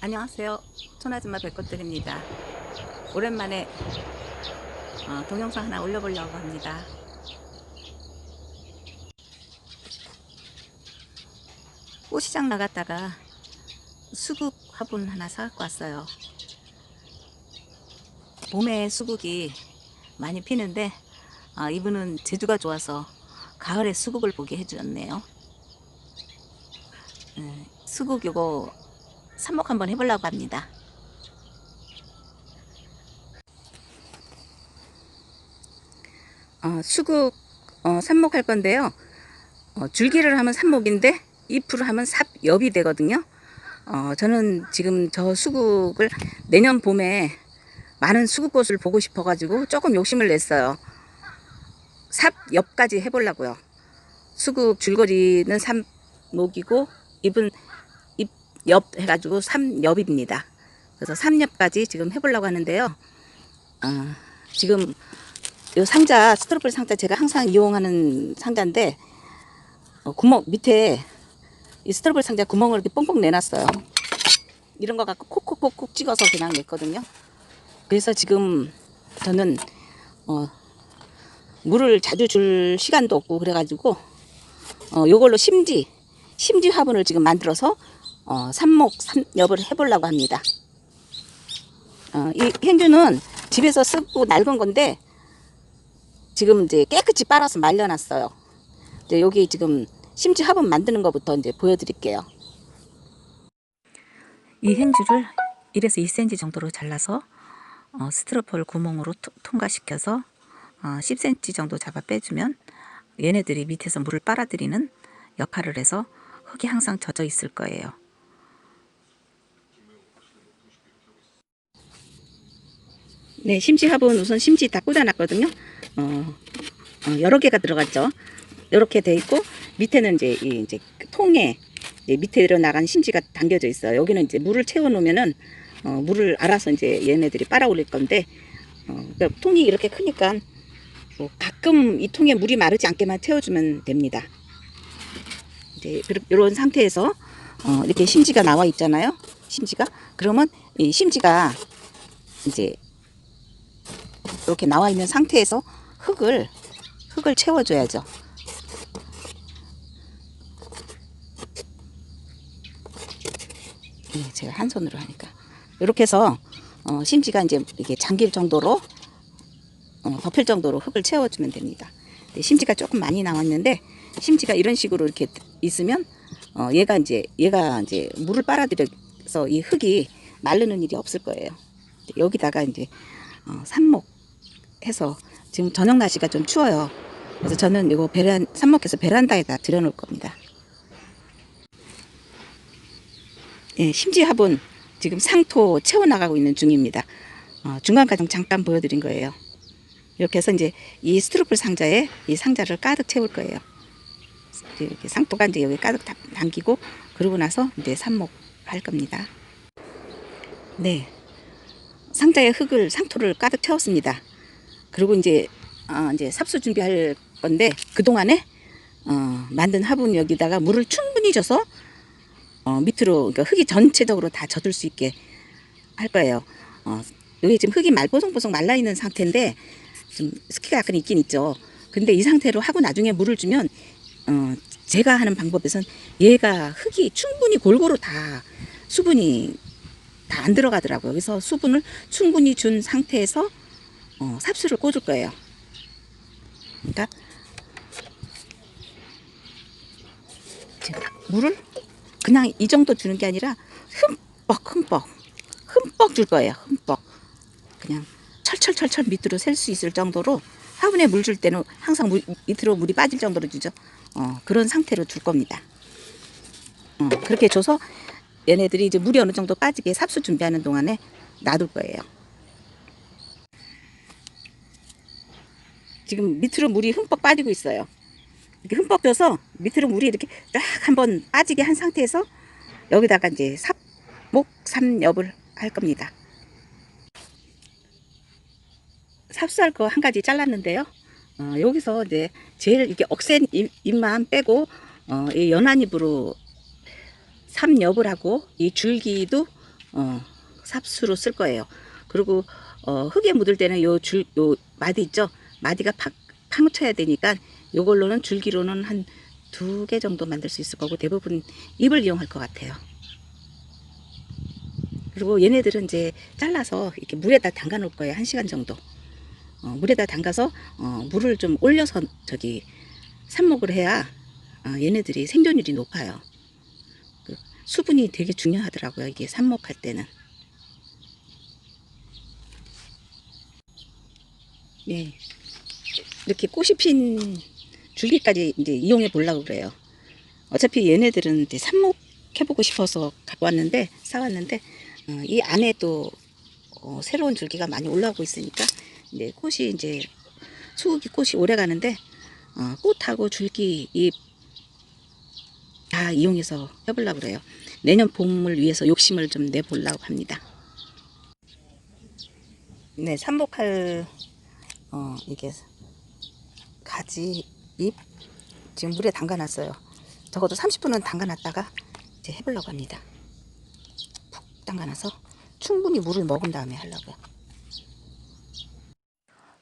안녕하세요. 촌아줌마 백꽃들입니다. 오랜만에 어, 동영상 하나 올려보려고 합니다. 꽃시장 나갔다가 수국 화분 하나 사갖고 왔어요. 봄에 수국이 많이 피는데 아, 이분은 제주가 좋아서 가을에 수국을 보게 해주셨네요. 음, 수국 요거 삽목 한번 해보려고 합니다. 어, 수국 어, 삽목 할 건데요. 어, 줄기를 하면 삽목인데 잎으로 하면 삽엽이 되거든요. 어, 저는 지금 저 수국을 내년 봄에 많은 수국꽃을 보고 싶어가지고 조금 욕심을 냈어요. 삽엽까지 해보려고요. 수국 줄거리는 삽목이고 잎은 잎엽 해가지고 삼엽입니다. 그래서 삼엽까지 지금 해보려고 하는데요. 어, 지금 이 상자 스트로폴 상자 제가 항상 이용하는 상자인데 어, 구멍 밑에 이 스트로폴 상자 구멍을 이렇게 뻥뻥 내놨어요. 이런 거 갖고 콕콕콕콕 찍어서 그냥 냈거든요. 그래서 지금 저는 어, 물을 자주 줄 시간도 없고 그래가지고 어, 요걸로 심지 심지 화분을 지금 만들어서 어, 삽목 삼엽을 해보려고 합니다. 어, 이 행주는 집에서 쓰고 낡은 건데 지금 이제 깨끗이 빨아서 말려놨어요. 이제 여기 지금 심지 화분 만드는 것부터 이제 보여드릴게요. 이 행주를 1에서 2cm 정도로 잘라서 어, 스티로폴 구멍으로 토- 통과시켜서 어, 10cm 정도 잡아 빼주면 얘네들이 밑에서 물을 빨아들이는 역할을 해서 흙이 항상 젖어 있을 거예요. 네, 심지 화분 우선 심지 다 꽂아놨거든요. 어, 어, 여러 개가 들어갔죠. 이렇게 돼 있고 밑에는 이제 이 이제 그 통에 이제 밑에로 나간 심지가 담겨져 있어요. 여기는 이제 물을 채워 놓으면은 어, 물을 알아서 이제 얘네들이 빨아 올릴 건데 어, 그러니까 통이 이렇게 크니까 뭐 가끔 이 통에 물이 마르지 않게만 채워주면 됩니다. 이제 이런 상태에서 어, 이렇게 심지가 나와 있잖아요. 심지가 그러면 이 심지가 이제 이렇게 나와 있는 상태에서 흙을 흙을 채워줘야죠. 예, 제가 한 손으로 하니까 이렇게 해서 어, 심지가 이제 이게 잠길 정도로 어, 덮일 정도로 흙을 채워주면 됩니다. 심지가 조금 많이 나왔는데 심지가 이런 식으로 이렇게 있으면 어, 얘가 이제 얘가 이제 물을 빨아들여서 이 흙이 마르는 일이 없을 거예요. 여기다가 이제 어, 삽목 해서 지금 저녁 날씨가 좀 추워요. 그래서 저는 이거 베란 삽목해서 베란다에다 들여놓을 겁니다. 예, 심지 화분 지금 상토 채워 나가고 있는 중입니다. 어, 중간 과정 잠깐 보여드린 거예요. 이렇게 해서 이제 이 스트로폴 상자에 이 상자를 가득 채울 거예요. 이렇게 상토가 이제 여기 가득 다- 담기고 그러고 나서 이제 삽목 할 겁니다. 네, 상자에 흙을 상토를 가득 채웠습니다. 그리고 이제 어, 이제 삽수 준비할 건데 그 동안에 어, 만든 화분 여기다가 물을 충분히 줘서 어, 밑으로 그러니까 흙이 전체적으로 다 젖을 수 있게 할 거예요. 어, 여기 지금 흙이 말보송보송 말라 있는 상태인데 좀 습기가 약간 있긴 있죠. 근데 이 상태로 하고 나중에 물을 주면 어, 제가 하는 방법에선 얘가 흙이 충분히 골고루 다 수분이 다 안 들어가더라고요. 그래서 수분을 충분히 준 상태에서 어, 삽수를 꽂을 거예요. 그러니까 지금 물을 그냥 이 정도 주는 게 아니라 흠뻑 흠뻑 흠뻑 줄 거예요. 흠뻑 그냥 철철철철 밑으로 셀 수 있을 정도로 화분에 물 줄 때는 항상 물, 밑으로 물이 빠질 정도로 주죠. 어, 그런 상태로 둘 겁니다. 어, 그렇게 줘서 얘네들이 이제 물이 어느 정도 빠지게 삽수 준비하는 동안에 놔둘 거예요. 지금 밑으로 물이 흠뻑 빠지고 있어요. 이렇게 흠뻑 져서 밑으로 물이 이렇게 쫙 한번 빠지게 한 상태에서 여기다가 이제 삽목 삼엽을 할 겁니다. 삽수할 거 한 가지 잘랐는데요. 어, 여기서 이제 제일 이렇게 억센 잎, 잎만 빼고 어, 이 연한 잎으로 삼엽을 하고 이 줄기도 어, 삽수로 쓸 거예요. 그리고 어, 흙에 묻을 때는 요 줄, 요 마디 있죠? 마디가 팍 파묻혀야 되니까 요걸로는 줄기로는 한 두 개 정도 만들 수 있을 거고 대부분 잎을 이용할 것 같아요. 그리고 얘네들은 이제 잘라서 이렇게 물에다 담가 놓을 거예요. 한 시간 정도. 어, 물에다 담가서 어, 물을 좀 올려서 저기 삽목을 해야 어, 얘네들이 생존율이 높아요. 그 수분이 되게 중요하더라고요. 이게 삽목할 때는. 예. 이렇게 꽃이 핀 줄기까지 이제 이용해 보려고 그래요. 어차피 얘네들은 이제 삽목해보고 싶어서 갖고 왔는데, 사왔는데, 어, 이 안에 또, 어, 새로운 줄기가 많이 올라오고 있으니까, 이제 꽃이 이제, 수국이 꽃이 오래 가는데, 어, 꽃하고 줄기, 잎, 다 이용해서 해보려고 그래요. 내년 봄을 위해서 욕심을 좀 내보려고 합니다. 네, 삽목할, 어, 이게, 가지, 잎, 지금 물에 담가 놨어요. 적어도 30분은 담가 놨다가 이제 해보려고 합니다. 푹 담가 놔서 충분히 물을 먹은 다음에 하려고요.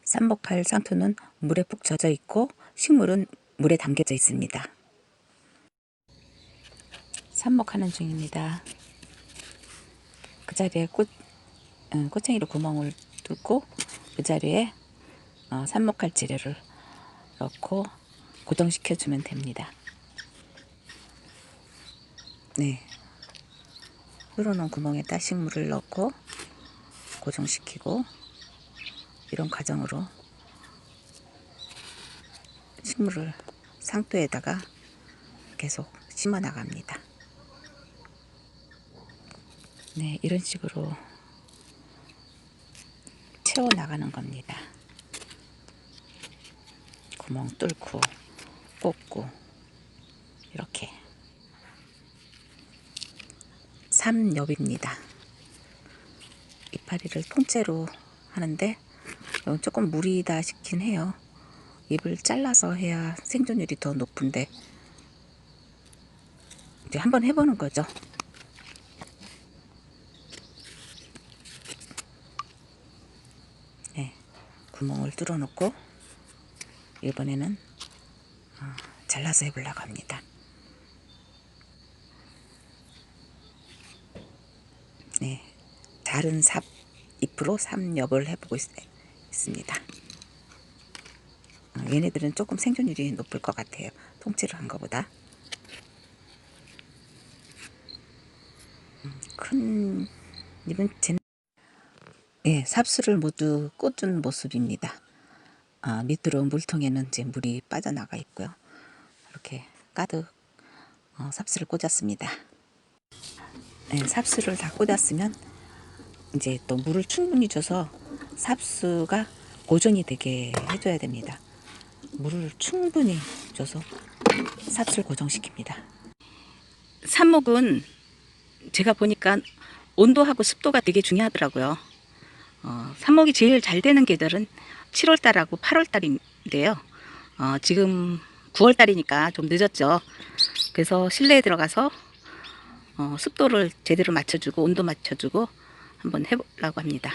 쌈목할 상토는 물에 푹 젖어 있고 식물은 물에 담겨져 있습니다. 삽목하는 중입니다. 그 자리에 꽃, 음, 꽃쟁이로 구멍을 뚫고 그 자리에 어, 삽목할 재료를 넣고 고정시켜 주면 됩니다. 네. 뚫어놓은 구멍에다 식물을 넣고 고정시키고 이런 과정으로 식물을 상토에다가 계속 심어 나갑니다. 네, 이런 식으로 채워 나가는 겁니다. 구멍 뚫고 꽂고 이렇게 삼엽입니다. 이파리를 통째로 하는데 조금 무리다 싶긴 해요. 잎을 잘라서 해야 생존율이 더 높은데 이제 한번 해보는 거죠. 네, 구멍을 뚫어놓고 이번에는 어, 잘라서 해보려고 합니다. 네, 다른 삽 잎으로 삼엽을 해보고 있, 있습니다. 어, 얘네들은 조금 생존율이 높을 것 같아요. 통째로 한 것보다. 음, 큰 잎은 제 예, 삽수를 모두 꽂은 모습입니다. 아, 밑으로 물통에는 이제 물이 빠져나가 있고요. 이렇게 가득 어, 삽수를 꽂았습니다. 네, 삽수를 다 꽂았으면 이제 또 물을 충분히 줘서 삽수가 고정이 되게 해줘야 됩니다. 물을 충분히 줘서 삽수를 고정시킵니다. 삽목은 제가 보니까 온도하고 습도가 되게 중요하더라고요. 어, 삽목이 제일 잘 되는 계절은 7월달하고 8월달인데요. 어, 지금 9월달이니까 좀 늦었죠. 그래서 실내에 들어가서 어, 습도를 제대로 맞춰주고 온도 맞춰주고 한번 해보려고 합니다.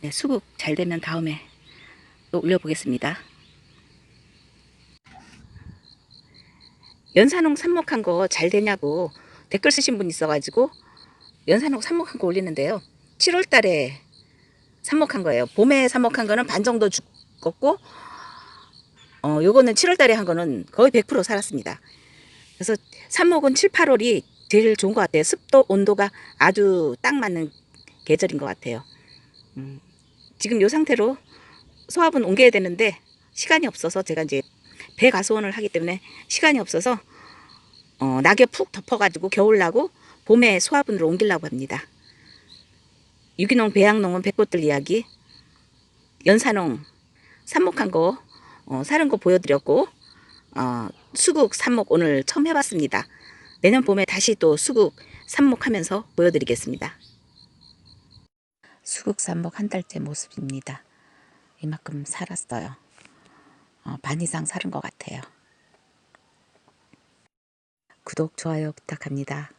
네, 수국 잘 되면 다음에 또 올려보겠습니다. 연산홍 삽목한 거 잘 되냐고 댓글 쓰신 분 있어가지고 연산홍 삽목한 거 올리는데요. 7월 달에 삽목한 거예요. 봄에 삽목한 거는 반 정도 죽었고, 어, 요거는 7월 달에 한 거는 거의 100% 살았습니다. 그래서 삽목은 7, 8월이 제일 좋은 것 같아요. 습도, 온도가 아주 딱 맞는 계절인 것 같아요. 음, 지금 요 상태로 소합은 옮겨야 되는데 시간이 없어서 제가 이제 배가수원을 하기 때문에 시간이 없어서 어, 낙엽 푹 덮어가지고 겨울 나고 봄에 소화분으로 옮기려고 합니다. 유기농 배양농은 백꽃들 이야기 연산홍 삽목한 거 어, 사는 거 보여드렸고 어, 수국 삽목 오늘 처음 해봤습니다. 내년 봄에 다시 또 수국 삽목하면서 보여드리겠습니다. 수국 삽목 한 달째 모습입니다. 이만큼 살았어요. 어, 반 이상 살은 것 같아요. 구독, 좋아요 부탁합니다.